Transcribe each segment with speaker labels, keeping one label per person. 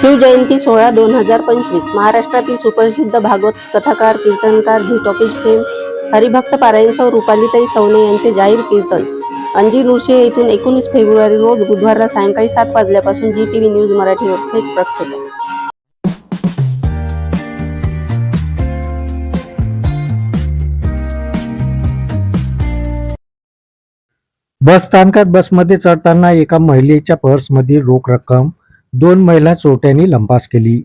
Speaker 1: शिवजयंती सोहळा दोन हजार पंचवीस. महाराष्ट्रातील सुप्रसिद्ध भागवत कथाकार कीर्तनकार झी टॉकीज फेम हरिभक्त पारायणसह रुपालीताई सवने यांचे जाहीर कीर्तन. अंजी नुरशे येथून एकोणीस फेब्रुवारी रोज बुधवारला सायंकाळी सात वाजल्यापासून जी टी व्ही न्यूज मराठीवर थेट प्रक्षेपण.
Speaker 2: बस स्थानकात बसमध्ये चढताना एका महिलेच्या पर्समधील रोख रक्कम दोन महिला चोरट्यांनी लंपास केली.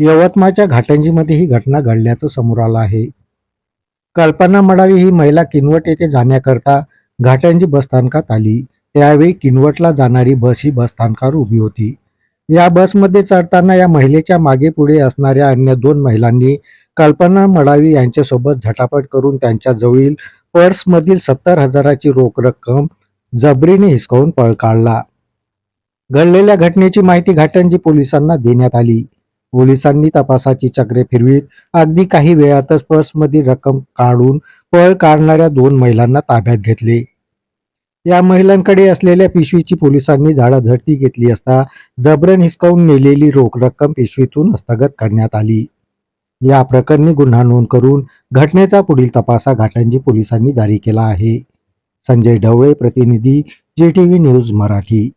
Speaker 2: यवतमाळच्या घाटंजीमध्ये ही घटना घडल्याचं समोर आलं आहे. कल्पना मडावी ही महिला किनवट येथे जाण्याकरता घाटंजी बसस्थानकात आली. त्यावेळी किनवटला जाणारी बस ही बसस्थानकावर उभी होती. या बसमध्ये चढताना या महिलेच्या मागे पुढे असणाऱ्या अन्य दोन महिलांनी कल्पना मडावी यांच्यासोबत झटापट करून त्यांच्या जवळील पर्समधील सत्तर हजाराची रोख रक्कम जबरीने हिसकावून पळ काढला. घडलेल्या घटनेची माहिती घाटंजी पोलिसांना देण्यात आली. पोलिसांनी तपासाची चक्रे फिरवीत. अगदी काही वेळातच पर्समधील रक्कम काढून पळ काढणाऱ्या दोन महिलांना ताब्यात घेतले. या महिलांकडे असलेल्या पिशवीची पोलिसांनी झाडाझडती घेतली असता जबरन हिसकावून नेलेली रोख रक्कम पिशवीतून हस्तगत करण्यात आली. या प्रकरणी गुन्हा नोंद करून घटनेचा पुढील तपासा घाटंजी पोलिसांनी जारी केला आहे. संजय ढवळे प्रतिनिधी G T V news Marathi.